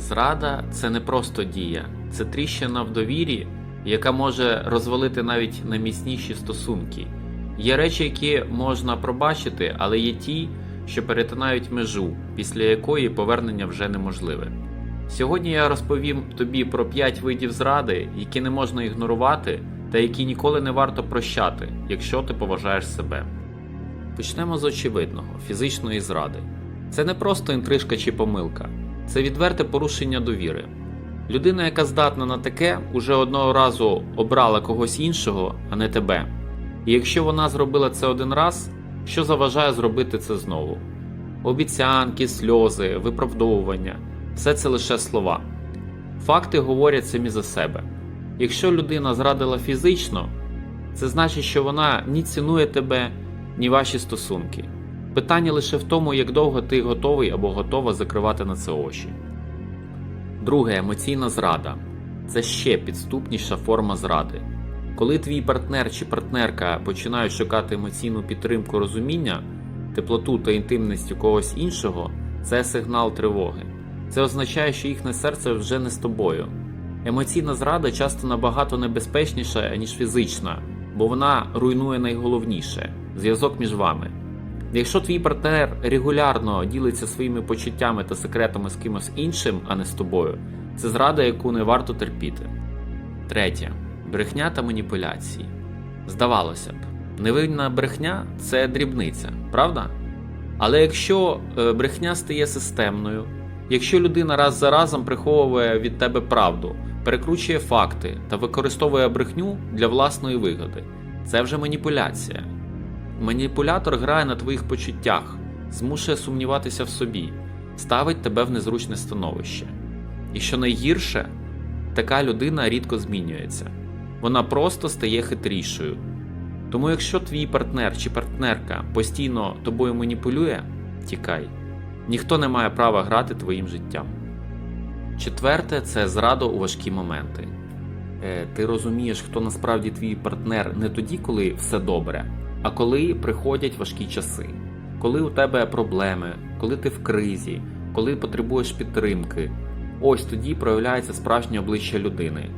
Зрада це не просто дія, це тріщина в довірі, яка може розвалити навіть найміцніші стосунки. Є речі, які можна пробачити, але є ті, що перетинають межу, після якої повернення вже неможливе. Сьогодні я розповім тобі про 5 видів зради, які не можна ігнорувати та які ніколи не варто прощати, якщо ти поважаєш себе. Почнемо з очевидного фізичної зради. Це не просто інтрижка чи помилка, це відверте порушення довіри. Людина, яка здатна на таке, уже одного разу обрала когось іншого, а не тебе. І якщо вона зробила це один раз, що заважає зробити це знову? Обіцянки, сльози, виправдовування все це лише слова. Факти говорять самі за себе. Якщо людина зрадила фізично, це значить, що вона ні цінує тебе, ні ваші стосунки. Питання лише в тому, як довго ти готовий або готова закривати на це очі. Друге емоційна зрада це ще підступніша форма зради. Коли твій партнер чи партнерка починають шукати емоційну підтримку розуміння, теплоту та інтимність у когось іншого, це сигнал тривоги. Це означає, що їхнє серце вже не з тобою. Емоційна зрада часто набагато небезпечніша, ніж фізична, бо вона руйнує найголовніше зв'язок між вами. Якщо твій партнер регулярно ділиться своїми почуттями та секретами з кимось іншим, а не з тобою, це зрада, яку не варто терпіти. Третє брехня та маніпуляції. Здавалося б, невинна брехня це дрібниця, правда? Але якщо е, брехня стає системною, якщо людина раз за разом приховує від тебе правду, перекручує факти та використовує брехню для власної вигоди, це вже маніпуляція. Маніпулятор грає на твоїх почуттях, змушує сумніватися в собі, ставить тебе в незручне становище. І що найгірше, така людина рідко змінюється, вона просто стає хитрішою. Тому якщо твій партнер чи партнерка постійно тобою маніпулює, тікай. Ніхто не має права грати твоїм життям. Четверте це зрада у важкі моменти. Е, ти розумієш, хто насправді твій партнер не тоді, коли все добре, а коли приходять важкі часи, коли у тебе проблеми, коли ти в кризі, коли потребуєш підтримки. Ось тоді проявляється справжнє обличчя людини.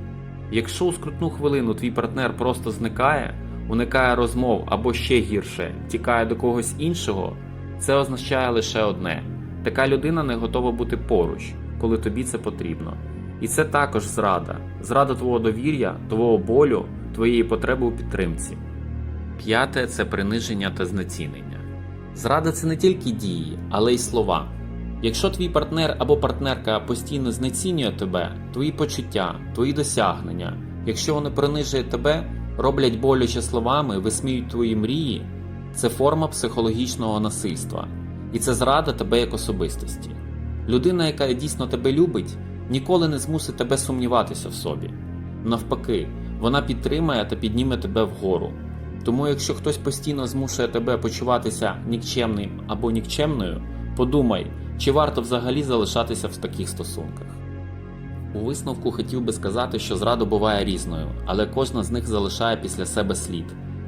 Якщо у скрутну хвилину твій партнер просто зникає, уникає розмов або ще гірше, тікає до когось іншого, це означає лише одне: така людина не готова бути поруч, коли тобі це потрібно. І це також зрада, зрада твого довір'я, твого болю, твоєї потреби у підтримці. П'яте це приниження та знецінення. Зрада це не тільки дії, але й слова. Якщо твій партнер або партнерка постійно знецінює тебе, твої почуття, твої досягнення, якщо вони принижують тебе, роблять боляче словами, висміють твої мрії, це форма психологічного насильства, і це зрада тебе як особистості. Людина, яка дійсно тебе любить, ніколи не змусить тебе сумніватися в собі. Навпаки, вона підтримає та підніме тебе вгору. Тому, якщо хтось постійно змушує тебе почуватися нікчемним або нікчемною, подумай, чи варто взагалі залишатися в таких стосунках. У висновку хотів би сказати, що зрада буває різною, але кожна з них залишає після себе слід.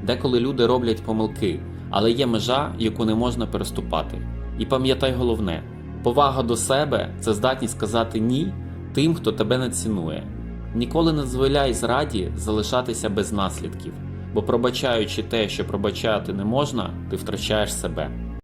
Деколи люди роблять помилки, але є межа, яку не можна переступати. І пам'ятай головне: повага до себе це здатність сказати ні тим, хто тебе не цінує. Ніколи не дозволяй зраді залишатися без наслідків, бо пробачаючи те, що пробачати не можна, ти втрачаєш себе.